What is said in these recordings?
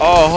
โอ้โห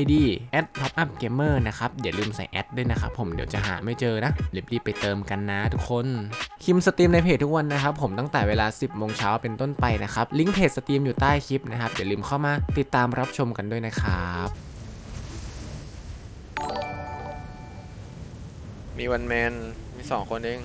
ID at top up gamer นะครับอย่าลืมใส่แอดด้วยนะครับผมเดี๋ยวจะหาไม่เจอนะรีบๆไปเติมกันนะทุกคนคิมสตรีมในเพจทุกวันนะครับผมตั้งแต่เวลา 10โมงเช้าเป็นต้นไปนะครับลิงก์เพจสตรีมอยู่ใต้คลิปนะครับอย่าลืมเข้ามาติดตามรับชมกันด้วยนะครับมีวันแมนมีสองคนเอง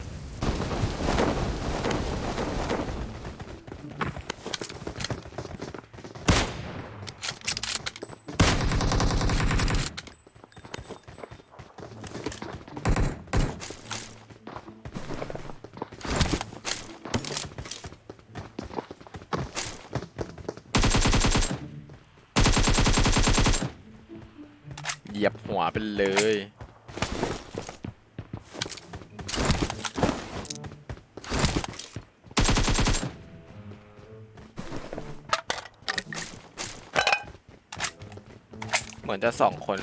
ไปเลย เหมือนจะสองคน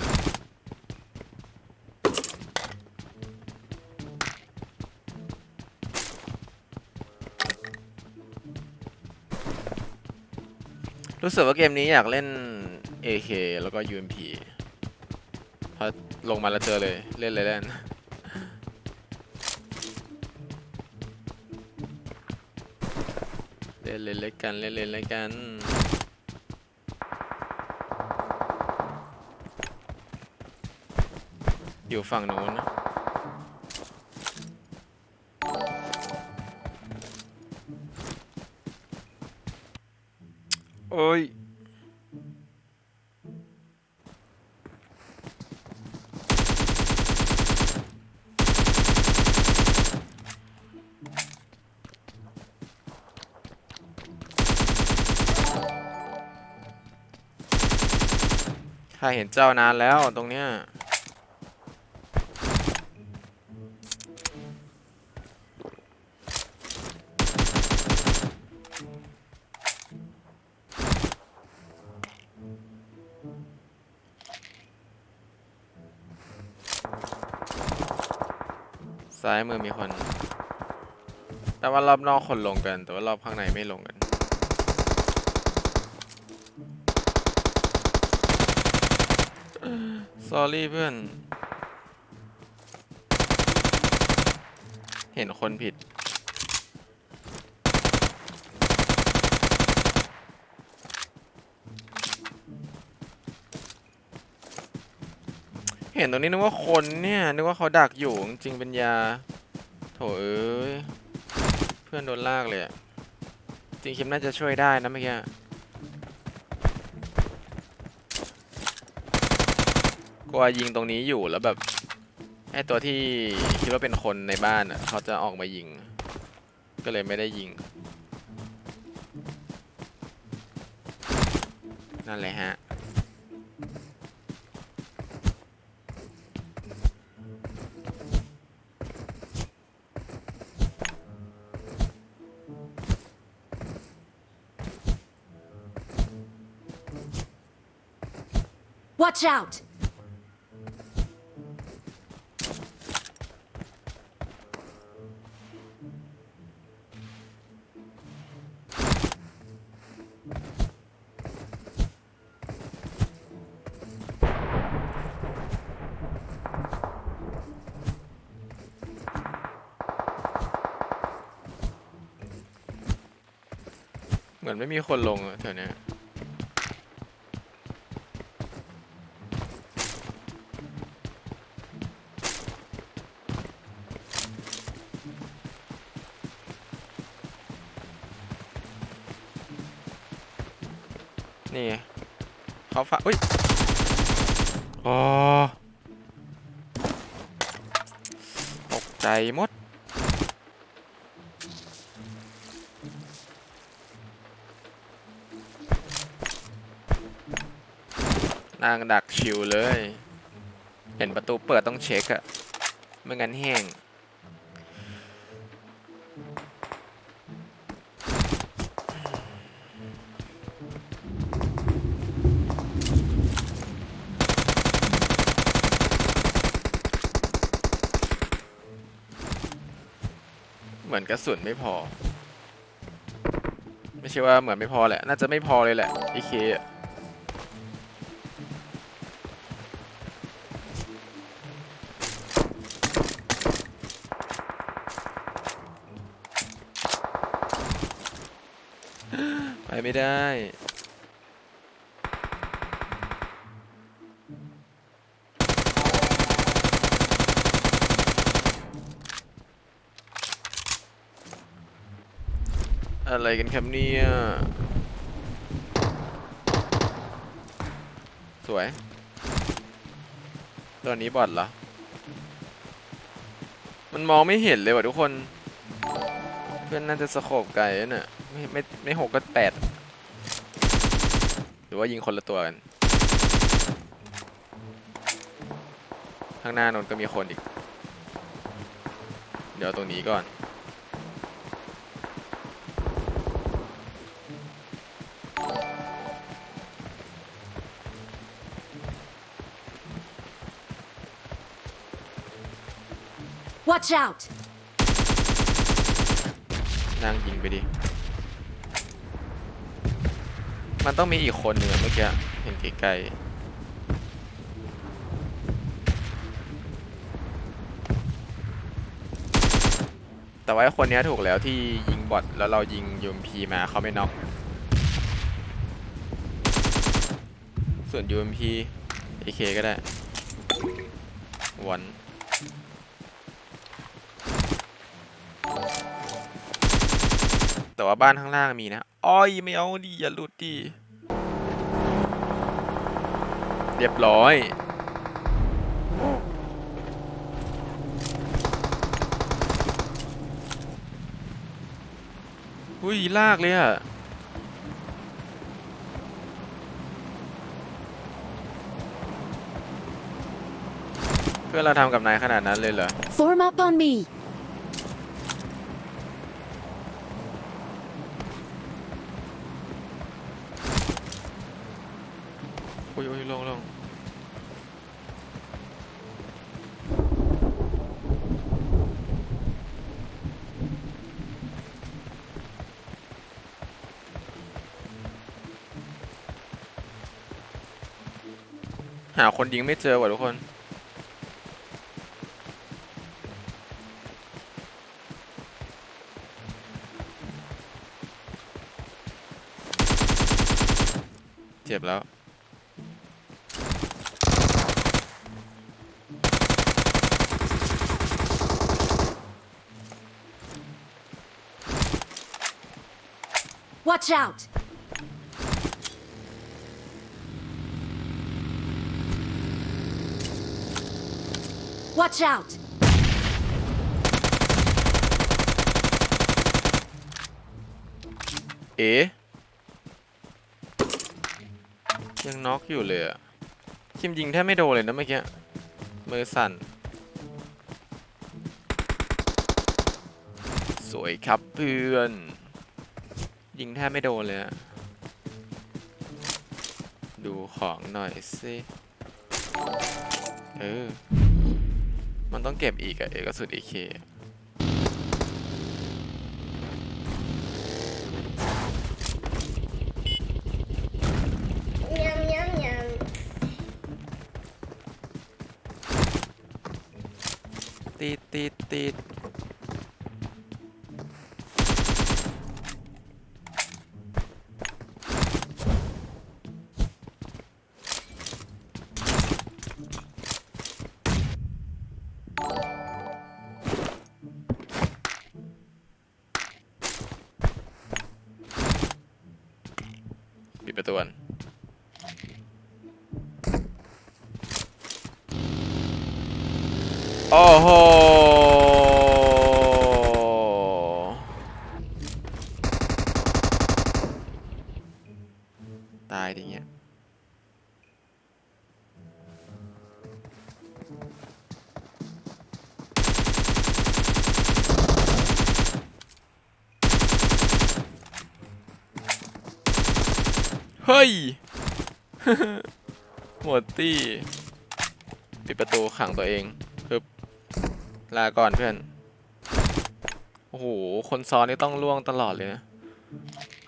รู้สึกว่าเกมนี้อยากเล่น AK แล้วก็ UMP ลงมาแล้วเจอเลย เล่นเลยเล่นเล่นเลยเล่นกันเล่นเลยเล่นกันอยู่ฝั่งนู้นนะ ข้าเห็นเจ้านานแล้วตรงเนี้ยซ้ายมือมีคน แต่ว่ารอบนอกคนลงกัน แต่ว่ารอบข้างในไม่ลงกัน s อรี่เพื่อน เห็นคนผิด เห็นตรงนี้นึกว่าคนเนี่ย นึกว่าเขาดักอยู่จริงเป็นยา โถเอ้ย เพื่อนโดนลากเลย จริงคิมน่าจะช่วยได้นะเมื่อกี้ ลัวยิงตรงนี้อยู่แล้วแบบไอตัวที่คิดว่าเป็นคนในบ้านอะเขาจะออกมายิง ก็เลยไม่ได้ยิง นั่นแหละฮะ Watch out! เหมือนไม่มีคนลงอะแถวเนี้ยนี่เขาฝ่าอุ้ยอ๋อตกใจมด นางดักชิวเลย เห็นประตูเปิดต้องเช็คอะไม่งั้นแห้งเหมือนกระสุนไม่พอ ไม่ใช่ว่าเหมือนไม่พอแหละ น่าจะไม่พอเลยแหละไอเค ได้ อะไรกันครับเนี่ย สวย ตัวนี้บอดเหรอ มันมองไม่เห็นเลยว่ะทุกคน เพื่อนน่าจะสโคบไกลนะเนี่ยไม่ไม่ไม่หกก็แปด รือว่ายิงคนละตัวกัน ข้างหน้านนก็มีคนอีก เดี๋ยวตรงนี้ก่อน Watch out! นั่งยิงไปดิ มันต้องมีอีกคนหนึ่งเมื่อกี้เห็นไกลๆแต่ว่าไอ้คนเนี้ยถูกแล้วที่ยิงบอทแล้วเรายิงยูมพีมาเขาไม่น็อกส่วน UMP AK ก็ได้วัน แต่ว่าบ้านข้างล่างมีนะอ้อยไม่เอาดิอย่าหลุดดิเรียบร้อยอุ้ยลากเลยอะเพื่อเราทำกับนายขนาดนั้นเลยเหรอ Form up on me! อุ้ยอุ้ยลงลง หาคนยิงไม่เจอว่ะทุกคน เจ็บแล้ว Watch out! Watch out! เอ๋ยังน็อกอยู่เลยอะคิมยิงแทบไม่โดนเลยนะเมื่อกี้มือสั่น สวยครับเพื่อน ยิงแทบไม่โดนเลยอะดูของหน่อยสิ เออ มันต้องเก็บอีกอะเอกระสุดเอเค Yum, yum, yum. ตีดตีดตีดปิด โอ้โหตายดิเงี้ยเฮ้ย หมดตี้ ปิดประตูขังตัวเอง ลาก่อนเพื่อน โอ้โห คนซ้อนนี่ต้องล่วงตลอดเลยนะ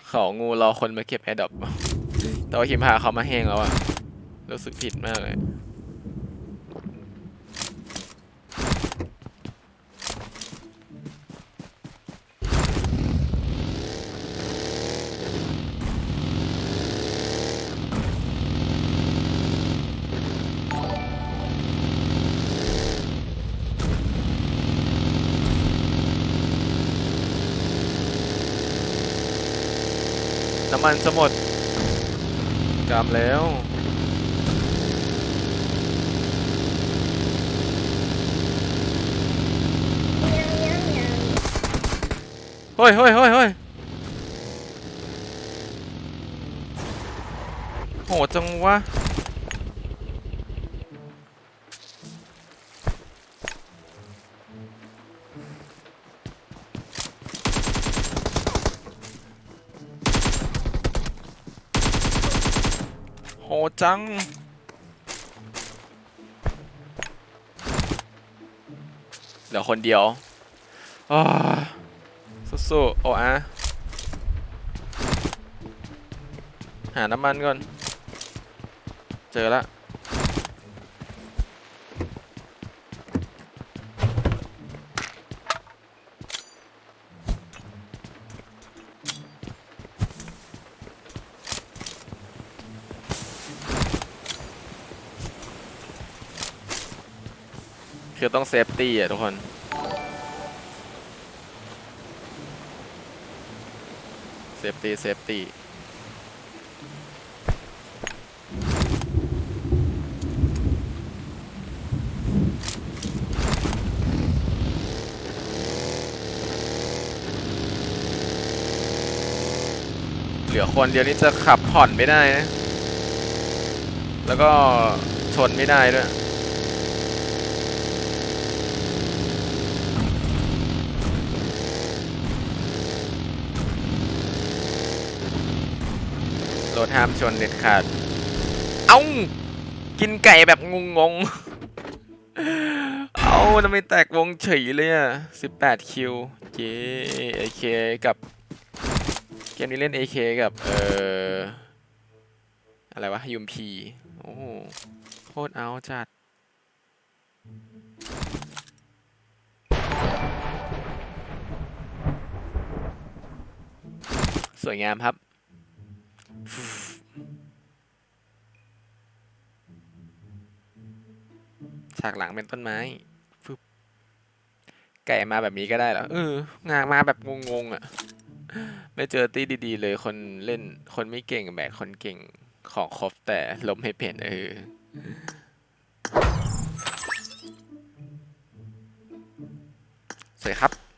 เขางูรอคนมาเก็บแอร์ดรอปแต่ว่าหิมพาเขามาแห้งแล้วอะรู้สึกผิดมากเลย น้ำมันจะหมดกำแล้วเฮ้ยเฮ้ยเฮ้ยเฮ้ยโหดจังวะ จัง เหลือคนเดียวอ้าสู้ๆโอ้อะหาน้ำมันก่อน เจอละ คือต้องเซฟตี้อะทุกคน เซฟตี้ เซฟตี้ เหลือคนเดียวนี่จะขับผ่อนไม่ได้นะ แล้วก็ชนไม่ได้ด้วย รถห้ามชนเด็ดขาด เอ้า กินไก่แบบงงงๆเอาทำไมแตกวงเฉยเลยอะ 18 คิว เจเอเคกับ เกมนี้เล่น AK กับ เอ่อ อะไรวะยูมพีโอ้โหโคตรเอาจัด สวยงามครับ ฉากหลังเป็นต้นไม้ฟึบไก่มาแบบนี้ก็ได้เหรอเอองานมาแบบงงๆอะ ไม่เจอตี้ดีๆ เลยคนเล่นคนไม่เก่งแบกคนเก่งของครบแต่ล้มให้เปลี่ยนเออสวัสดีครับ